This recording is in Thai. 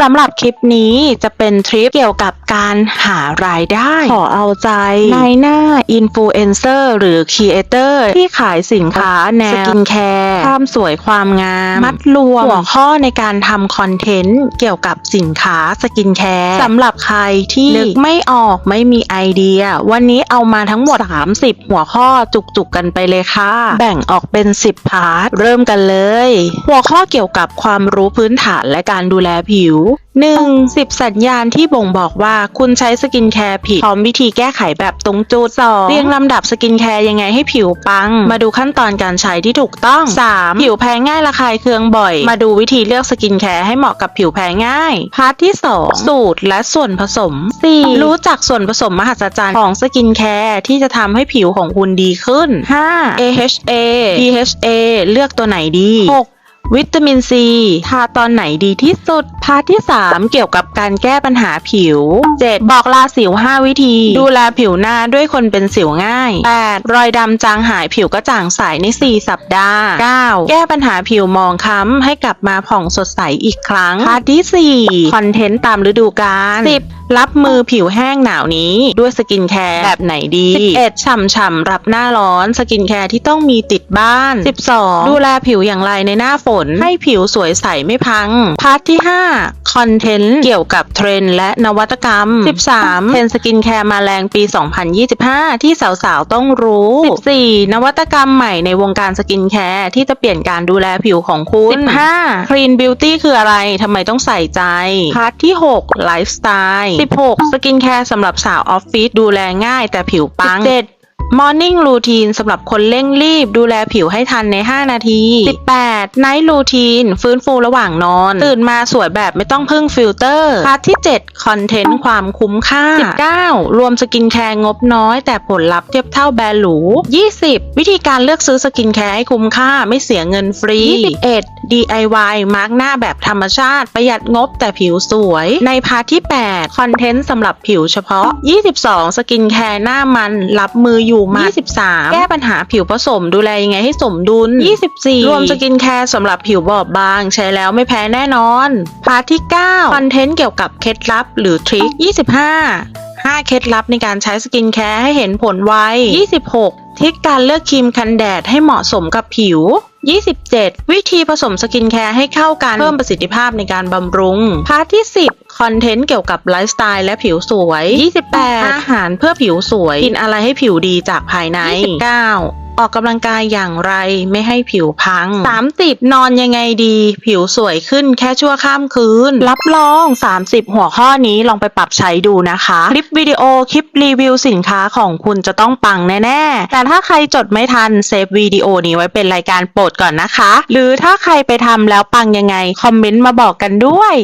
สำหรับคลิปนี้จะเป็นทริปเกี่ยวกับการหารายได้ ขอเอาใจในหน้าอินฟลูเอนเซอร์หรือครีเอเตอร์ที่ขายสินค้าแนวสกินแคร์ความสวยความงาม มัดรวมหัวข้อในการทำคอนเทนต์เกี่ยวกับสินค้าสกินแคร์สำหรับใครที่นึกไม่ออกไม่มีไอเดีย วันนี้เอามาทั้งหมด 30 หัวข้อจุกๆกันไปเลยค่ะ แบ่งออกเป็น 10 พาร์ทเริ่มกันเลย หัวข้อเกี่ยวกับความรู้พื้นฐานและการดูแลผิว 1. 10 สัญญาณที่บ่งบอกว่าคุณใช้สกินแคร์ผิด พร้อมวิธีแก้ไขแบบตรงจุด 2. เรียงลำดับสกินแคร์ยังไงให้ผิวปัง มาดูขั้นตอนการใช้ที่ถูกต้อง 3. ผิวแพ้ง่ายระคายเคืองบ่อย มาดูวิธีเลือกสกินแคร์ให้เหมาะกับผิวแพ้ง่าย พาร์ทที่ 2 สูตรและส่วนผสม 4. รู้จักส่วนผสมมหัศจรรย์ของสกินแคร์ที่จะทำให้ผิวของคุณดีขึ้น 5. AHA PHA เลือกตัวไหนดี 6. วิตามินซีทาตอนไหนดีที่สุด พาร์ทที่ 3 เกี่ยวกับการแก้ปัญหาผิว 7. บอกลาสิว 5 วิธี ดูแลผิวหน้าด้วยคนเป็นสิวง่าย 8. รอยดำจางหายผิวก็จ่างใสใน 4 สัปดาห์ 9. แก้ปัญหาผิวมองคล้ำให้กลับมาผ่องสดใสอีกครั้ง พาร์ทที่ 4 คอนเทนต์ตามฤดูกาล 10รับมือผิวแห้งหนาวนี้ด้วยสกินแคร์แบบไหนดี 11 ฉ่ำๆรับหน้าร้อน สกินแคร์ที่ต้องมีติดบ้าน 12 ดูแลผิวอย่างไรในหน้าฝน ให้ผิวสวยใสไม่พัง พาร์ทที่ 5 คอนเทนต์เกี่ยวกับเทรนด์และนวัตกรรม 13 เทรนด์สกินแคร์มาแรงปี 2025 ที่สาวๆ ต้องรู้ 14 นวัตกรรมใหม่ในวงการสกินแคร์ที่จะเปลี่ยนการดูแลผิวของคุณ 15 Clean Beauty คืออะไรทำไมต้องใส่ใจ พาร์ทที่ 6 ไลฟ์สไตล์16 สกินแคร์สำหรับสาวออฟฟิศดูแลง่ายแต่ผิวปัง 17 Morning Routine สำหรับคนเร่งรีบดูแลผิวให้ทันใน 5 นาที 18 Night Routine ฟื้นฟูระหว่างนอน ตื่นมาสวยแบบไม่ต้องพึ่งฟิลเตอร์พาร์ทที่ 7 คอนเทนต์ความคุ้มค่า 19 รวมสกินแคร์งบน้อย แต่ผลลัพธ์เทียบเท่าแบรนด์หรู 20 วิธีการเลือกซื้อสกินแคร์ให้คุ้มค่าไม่เสียเงินฟรี 21 DIY มาร์กหน้าแบบธรรมชาติประหยัดงบแต่ผิวสวย ในพาร์ทที่ 8 คอนเทนต์สำหรับผิวเฉพาะ 22 สกินแคร์หน้ามันรับมืออยู่มา23 แก้ปัญหาผิวผสมดูแลยังไงให้สมดุล 24 รวมสกินแคร์สำหรับผิวบอบบาง ใช้แล้วไม่แพ้แน่นอน พาร์ทที่ 9 คอนเทนต์เกี่ยวกับเคล็ดลับหรือทริค 25 5 เคล็ดลับในการใช้สกินแคร์ให้เห็นผลไว 26ทริคการเลือกครีมกันแดดให้เหมาะสมกับผิว 27 วิธีผสมสกินแคร์ให้เข้ากันเพิ่มประสิทธิภาพในการบำรุง พาร์ทที่ 10 คอนเทนต์เกี่ยวกับไลฟ์สไตล์และผิวสวย 28 อาหารเพื่อผิวสวย กินอะไรให้ผิวดีจากภายใน 29 ออกกำลังกายอย่างไรไม่ให้ผิวพัง 30 นอนยังไงดี ผิวสวยขึ้นแค่ชั่วข้ามคืน รับรอง 30 หัวข้อนี้ลองไปปรับใช้ดูนะคะ คลิปวิดีโอคลิปรีวิวสินค้าของคุณจะต้องปังแน่ๆ แต่ถ้าใครจดไม่ทันเซฟวิดีโอนี้ไว้เป็นรายการโปรดก่อนนะคะ หรือถ้าใครไปทำแล้วปังยังไง คอมเมนต์มาบอกกันด้วย